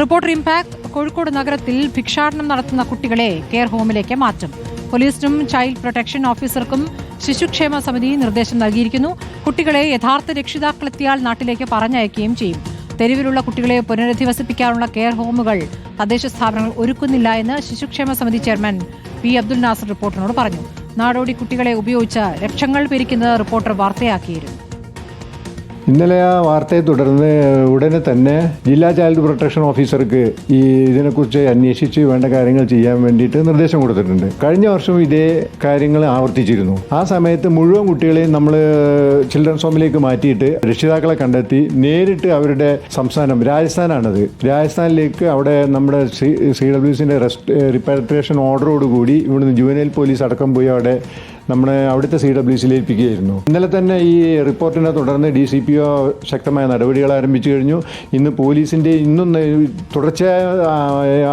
Reporter impact Kozhikode നഗരത്തിൽ ഭിക്ഷാടനം നടത്തുന്ന കുട്ടികളെ കെയർ ഹോമിലേക്ക് മാറ്റും. പോലീസിനും ചൈൽഡ് പ്രൊട്ടക്ഷൻ ഓഫീസർക്കും ശിശുക്ഷേമ സമിതി നിർദ്ദേശം നൽകിയിരിക്കുന്നു. കുട്ടികളെ യഥാർത്ഥ രക്ഷിതാക്കളെത്തിയാൽ നാട്ടിലേക്ക് പറഞ്ഞയക്കുകയും ചെയ്യും. തെരുവിലുള്ള കുട്ടികളെ പുനരധിവസിപ്പിക്കാനുള്ള കെയർ ഹോമുകൾ തദ്ദേശ സ്ഥാപനങ്ങൾ ഒരുക്കുന്നില്ല എന്ന് ശിശുക്ഷേമ സമിതി ചെയർമാൻ പി അബ്ദുൽ നാസർ റിപ്പോർട്ടറിനോട് പറഞ്ഞു. നാടോടി കുട്ടികളെ ഉപയോഗിച്ച് ലക്ഷങ്ങൾ പിരിക്കുന്നത് റിപ്പോർട്ടർ വാർത്തയാക്കിയിരുന്നു. ഇന്നലെ ആ വാർത്തയെ തുടർന്ന് ഉടനെ തന്നെ ജില്ലാ ചൈൽഡ് പ്രൊട്ടക്ഷൻ ഓഫീസർക്ക് ഈ ഇതിനെക്കുറിച്ച് അന്വേഷിച്ച് വേണ്ട കാര്യങ്ങൾ ചെയ്യാൻ വേണ്ടിയിട്ട് നിർദ്ദേശം കൊടുത്തിട്ടുണ്ട്. കഴിഞ്ഞ വർഷം ഇതേ കാര്യങ്ങൾ ആവർത്തിച്ചിരുന്നു. ആ സമയത്ത് മുഴുവൻ കുട്ടികളെയും നമ്മൾ ചിൽഡ്രൻസ് ഹോമിലേക്ക് മാറ്റിയിട്ട് രക്ഷിതാക്കളെ കണ്ടെത്തി നേരിട്ട് അവരുടെ സംസ്ഥാനം രാജസ്ഥാനാണത്. രാജസ്ഥാനിലേക്ക് അവിടെ നമ്മുടെ സി ഡബ്ല്യു സിന്റെ റെസ്റ്റ് റിപ്പാട്രിയേഷൻ ഓർഡറോടുകൂടി ഇവിടുന്ന് ജുവനൈൽ പോലീസ് അടക്കം പോയി അവിടെ നമ്മുടെ അവിടുത്തെ സി ഡബ്ല്യു സിയിൽ ഏൽപ്പിക്കുകയായിരുന്നു. ഇന്നലെ തന്നെ ഈ റിപ്പോർട്ടിനെ തുടർന്ന് ഡി സി പി ഒ ശക്തമായ നടപടികൾ ആരംഭിച്ചു കഴിഞ്ഞു. ഇന്ന് പോലീസിന്റെ ഇന്നും തുടർച്ചയായ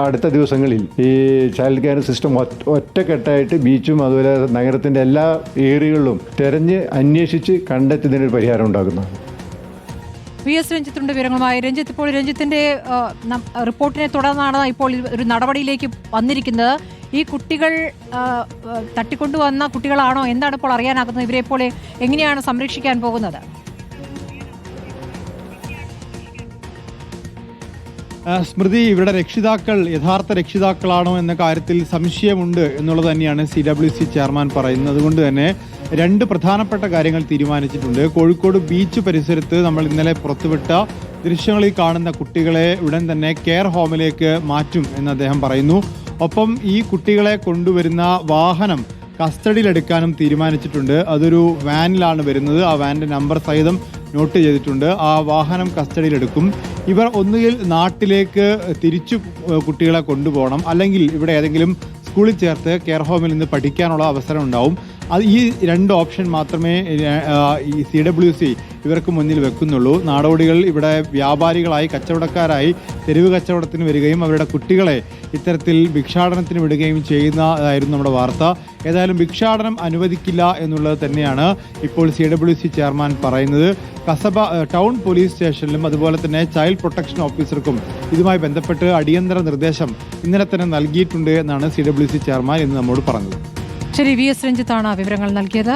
അടുത്ത ദിവസങ്ങളിൽ ഈ ചൈൽഡ് കെയർ സിസ്റ്റം ഒറ്റക്കെട്ടായിട്ട് ബീച്ചും അതുപോലെ നഗരത്തിന്റെ എല്ലാ ഏരിയകളിലും തെരഞ്ഞ് അന്വേഷിച്ച് കണ്ടെത്തുന്നതിനൊരു പരിഹാരം ഉണ്ടാക്കുന്നതാണ് വി എസ് രഞ്ജിത്തിന്റെ വിവരങ്ങളുമായി. രഞ്ജിത്ത് ഇപ്പോൾ രഞ്ജിത്തിന്റെ റിപ്പോർട്ടിനെ തുടർന്നാണ് ഇപ്പോൾ ഒരു നടപടിയിലേക്ക് വന്നിരിക്കുന്നത്. ഈ കുട്ടികൾ തട്ടിക്കൊണ്ടുവന്ന കുട്ടികളാണോ? എന്താണ് ഇപ്പോൾ അറിയാനാകുന്നത്? ഇവരെ ഇപ്പോൾ എങ്ങനെയാണ് സംരക്ഷിക്കാൻ പോകുന്നത്? സ്മൃതി ഇവരുടെ രക്ഷിതാക്കൾ യഥാർത്ഥ രക്ഷിതാക്കളാണോ എന്ന കാര്യത്തിൽ സംശയമുണ്ട് എന്നുള്ളത് തന്നെയാണ് സി ഡബ്ല്യു സി ചെയർമാൻ പറയുന്നത്. അതുകൊണ്ട് തന്നെ രണ്ട് പ്രധാനപ്പെട്ട കാര്യങ്ങൾ തീരുമാനിച്ചിട്ടുണ്ട്. കോഴിക്കോട് ബീച്ച് പരിസരത്ത് നമ്മൾ ഇന്നലെ പുറത്തുവിട്ട ദൃശ്യങ്ങളിൽ കാണുന്ന കുട്ടികളെ ഉടൻ തന്നെ കെയർ ഹോമിലേക്ക് മാറ്റും എന്ന് അദ്ദേഹം പറയുന്നു. ഒപ്പം ഈ കുട്ടികളെ കൊണ്ടുവരുന്ന വാഹനം കസ്റ്റഡിയിലെടുക്കാനും തീരുമാനിച്ചിട്ടുണ്ട്. അതൊരു വാനിലാണ് വരുന്നത്. ആ വാനിന്റെ നമ്പർ സഹിതം നോട്ട് ചെയ്തിട്ടുണ്ട്. ആ വാഹനം കസ്റ്റഡിയിലെടുക്കും. ഇവർ ഒന്നുകിൽ നാട്ടിലേക്ക് തിരിച്ചു കുട്ടികളെ കൊണ്ടുപോകണം. അല്ലെങ്കിൽ ഇവിടെ ഏതെങ്കിലും സ്കൂളിൽ ചേർത്ത് കെയർ ഹോമിൽ നിന്ന് പഠിക്കാനുള്ള അവസരം ഉണ്ടാവും. അത് ഈ രണ്ട് ഓപ്ഷൻ മാത്രമേ ഈ സി ഡബ്ല്യു സി ഇവർക്ക് മുന്നിൽ വെക്കുന്നുള്ളൂ. നാടോടികൾ ഇവിടെ വ്യാപാരികളായി കച്ചവടക്കാരായി തെരുവ് കച്ചവടത്തിന് വരികയും അവരുടെ കുട്ടികളെ ഇത്തരത്തിൽ ഭിക്ഷാടനത്തിന് വിടുകയും ചെയ്യുന്നതായിരുന്നു നമ്മുടെ വാർത്ത. ഏതായാലും ഭിക്ഷാടനം അനുവദിക്കില്ല എന്നുള്ളത് തന്നെയാണ് ഇപ്പോൾ സി ഡബ്ല്യു സി ചെയർമാൻ പറയുന്നത്. കസബ ടൗൺ പോലീസ് സ്റ്റേഷനിലും അതുപോലെ തന്നെ ചൈൽഡ് പ്രൊട്ടക്ഷൻ ഓഫീസർക്കും ഇതുമായി ബന്ധപ്പെട്ട് അടിയന്തര നിർദ്ദേശം ഇന്നലെ തന്നെ നൽകിയിട്ടുണ്ട് എന്നാണ് സി ഡബ്ല്യു സി ചെയർമാൻ ഇന്ന് നമ്മോട് പറഞ്ഞത്. ശരി വി എസ് രഞ്ജിത്താണ് വിവരങ്ങൾ നൽകിയത്.